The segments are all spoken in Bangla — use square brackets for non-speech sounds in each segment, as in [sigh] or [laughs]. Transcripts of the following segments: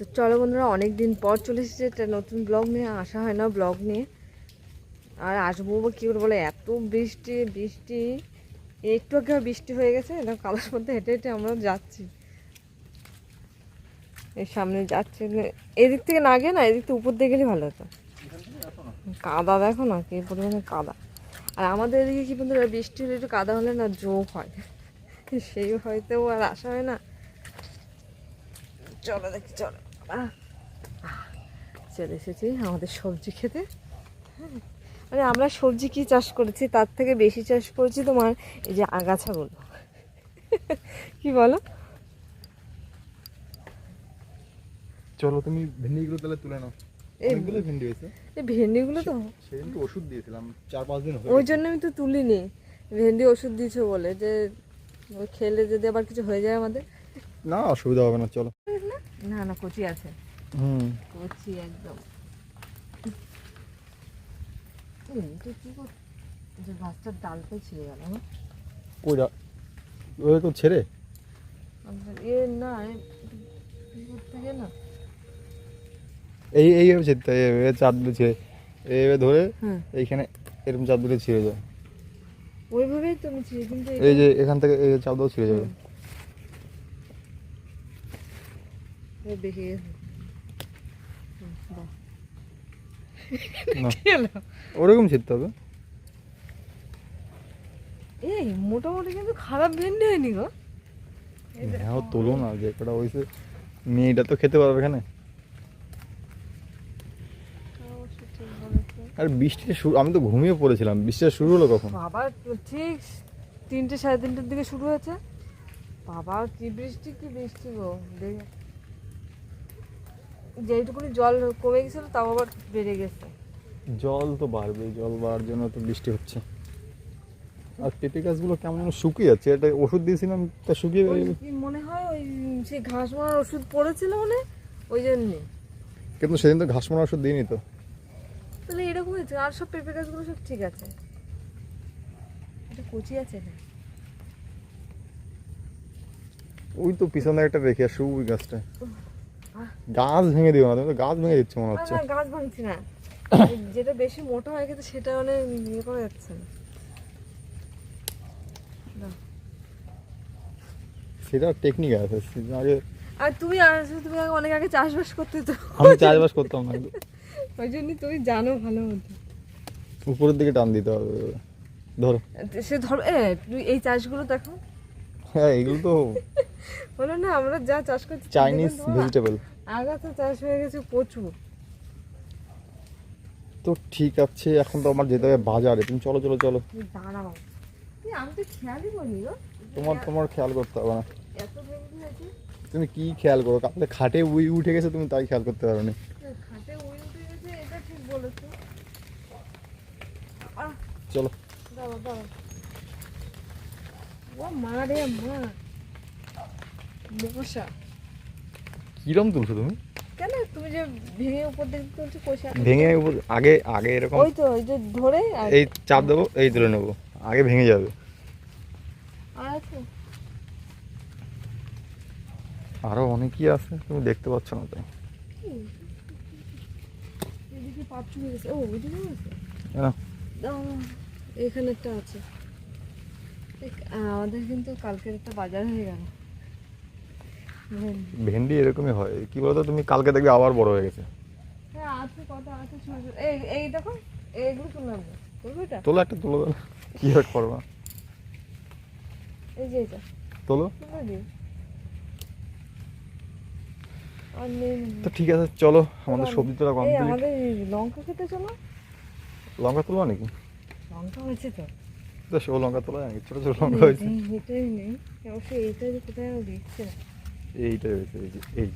তো চলো বন্ধুরা অনেক দিন পর চলে এসেছে। একটা নতুন ব্লগ নিয়ে আসা হয় না ব্লগ নিয়ে। আর আসব বা কী করে বলে, এত বৃষ্টি বৃষ্টি। একটু আগে বৃষ্টি হয়ে গেছে, এরকম কালার মধ্যে হেঁটে হেঁটে আমরা যাচ্ছি। এর সামনে যাচ্ছে এদিক থেকে না গিয়ে না, এদিক থেকে উপর দিয়ে গেলে ভালো হতো। কাদা দেখো না, কি পরিমাণে কাদা। আর আমাদের এদিকে কি বন্ধুরা, বৃষ্টি হলে একটু কাদা হলে না যোগ হয়। সেই হয়তো, আর আসা হয় না। চলো দেখি, চলো। আহ, চলে এসেছি আমাদের সবজি খেতে। হ্যাঁ, মানে আমরা সবজি কি চাষ করেছি তার থেকে বেশি চাষ করেছি তোমার এই যে আগাছাগুলো কি বলো? চলো তুমি ভেন্ডিগুলো তাহলে তুলে নাও। অনেকগুলো ভেন্ডি হয়েছে। এই ভেন্ডিগুলো তো সেদিন তো ওষুধ দিয়েছিলাম চার পাঁচ দিন ওই জন্য আমি তো তুলিনি। ভেন্ডি ওষুধ দিয়েছ বলে যে খেলে যদি আবার কিছু হয়ে যায় আমাদের। না অসুবিধা হবে না চলো। না না কচি আছে। হুম। কচি একদম। এই, এটা কি যে গাছটার ডালটাই ছিঁড়ে গেল না? ওই ছেড়ে। এ এই এইভাবে ছেড়তে এইভাবে চাঁদগুলো ছেড়ে এইভাবে ধরে এইখানে এরকম চাঁদগুলো ছিঁড়ে যায়। ওইভাবেই তো ছিঁড়ে কিন্তু এই যে এখান থেকে এই ছিঁড়ে যাবে এটা দেখে গেছে হুম, বাহ। না কি হলো? [laughs] ওরকম ছিঁড়তে হবে? এই মোটামুটি কিন্তু খারাপ ভেন্ডি হয়নি গো। হ্যাঁ তোলো না যে কটা হয়েছে। মেয়েটা তো খেতে পারবে এখানে। আর বৃষ্টিটা শুরু আমি তো ঘুমিয়ে পড়েছিলাম। বৃষ্টিটা শুরু হলো কখন? বাবা ঠিক তিনটে সাড়ে তিনটের দিকে শুরু হয়েছে। বাবা কি বৃষ্টি কি বৃষ্টি গো। দেখে। যেইটুকুনি জল কমে গেছিল তাও আবার বেড়ে গেছে। জল তো বাড়বে জল বাড়ার জন্য তো বৃষ্টি হচ্ছে। আর পেঁপে গাছগুলো কেমন শুকিয়ে যাচ্ছে এটা ওষুধ দিয়েছিলাম তা শুকিয়ে মনে হয় ওই সেই ঘাস মারার ওষুধ পড়েছিল মানে ওই জন্যে। কিন্তু সেদিন তো ঘাস মারা ওষুধ দিইনি তো। তাহলে এরকম হয়েছে আর সব পেঁপে গাছগুলো সব ঠিক আছে। এটা কচি আছে না? ওই তো পিছনে একটা রেখে আসো ওই গাছটা। গাছ ভেঙে দিও না তুমি তো গাছ ভেঙে দিচ্ছ মনে হচ্ছে না গাছ ভাঙছি না। [coughs] যেটা বেশি মোটা হয়ে গেছে সেটা মানে ইয়ে করা যাচ্ছে না। সেটা টেকনিক আছে আগে আর তুমি আসলে তুমি আগে অনেক আগে চাষবাস করতে তো। আমি চাষবাস করতাম না। ওই জন্যই তুমি জানো ভালো মতো। উপরের দিকে টান দিতে হবে। ধরো। সে ধরো এই চাষগুলো দেখো। হ্যাঁ এগুলো তো বলো না আমরা যা চাষ করছি চাইনিজ ভেজিটেবল আগাছা চাষ হয়ে গেছে প্রচুর। তো ঠিক আছে এখন তো আমার যেতে হবে বাজারে। তুমি চলো চলো চলো। দাঁড়াও। আমি তো খেয়ালই করিনি তোমার তোমার খেয়াল করতে হবে না। তুমি কি খেয়াল করো? কাপড়ে খাটে উই উঠে গেছে তুমি তাই খেয়াল করতে পারো নি খাটে উই উঠে গেছে এটা ঠিক বলেছ। চলো। দাঁড়াও দাঁড়াও। ও মা রে মা। মশা। কিরম তুলছো তুমি? কেন? তুমি যে ভেঙে উপর দিকে তুলছো কষা ভেঙে উপর- আগে আগে এরকম ওই তো ওই যে ধরে এই চাপ দেবো এই তুলে নেব। আগে ভেঙে যাবে। আর অনেকই আছে তুমি দেখতে পাচ্ছ না আছে এখানে একটা আছে। আমাদের কিন্তু কালকের একটা বাজার হয়ে গেল। ভেন্ডি এরকমই হয়। কি বলতো তুমি কালকে দেখবে আবার বড় হয়ে গেছে। হ্যাঁ আছে কত আছে ছোট ছোট এই এই দেখো এইগুলো তুললাম তোলো একটা তোলো। কি করবা? এই যে এটা। তোলো। তো ঠিক আছে চলো আমাদের সবজি তোলা কমপ্লিট আমাদের লঙ্কা খেতে চলো। লঙ্কা তোলো নাকি? লঙ্কা হয়েছে তো। তো সব লঙ্কা তোলা ছোট ছোট লঙ্কা হয়েছে। এটাই নেই। অবশ্যই এইটা কোথায় আমি দেখছি না এইটাই হয়েছে এই যে এই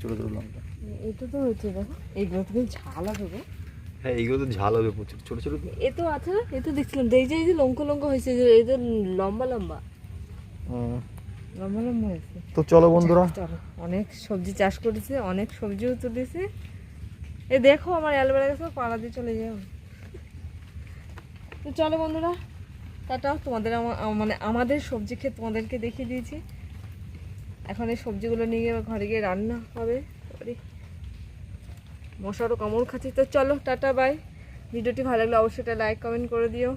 ছোট ছোট লঙ্কা। এটা তো হয়েছে দেখো। এইগুলো তো কিন্তু ঝাল গো। হ্যাঁ এইগুলো তো ঝাল হবে প্রচুর। ছোট ছোট। এ তো আছে না এ তো দেখছিলাম। এই যে এই যে লঙ্কা লঙ্কা হয়েছে যে এই যে লম্বা। লম্বা লম্বা লম্বা হয়েছে। তো চলো বন্ধুরা। অনেক সবজি চাষ করেছে অনেক সবজিও তুলেছে। এ দেখো আমার অ্যালবেরা গেছে পাড়া দিয়ে চলে যাও তো চলো বন্ধুরা টাটা। তোমাদের মানে আমাদের সবজি ক্ষেত তোমাদেরকে দেখিয়ে দিয়েছি। এখন এই সবজিগুলো নিয়ে ঘরে গিয়ে রান্না হবে। মশারও কামড় খাচ্ছি। তো চলো, টাটা বাই ভিডিওটি ভালো লাগলে অবশ্যই এটা লাইক কমেন্ট করে দিও।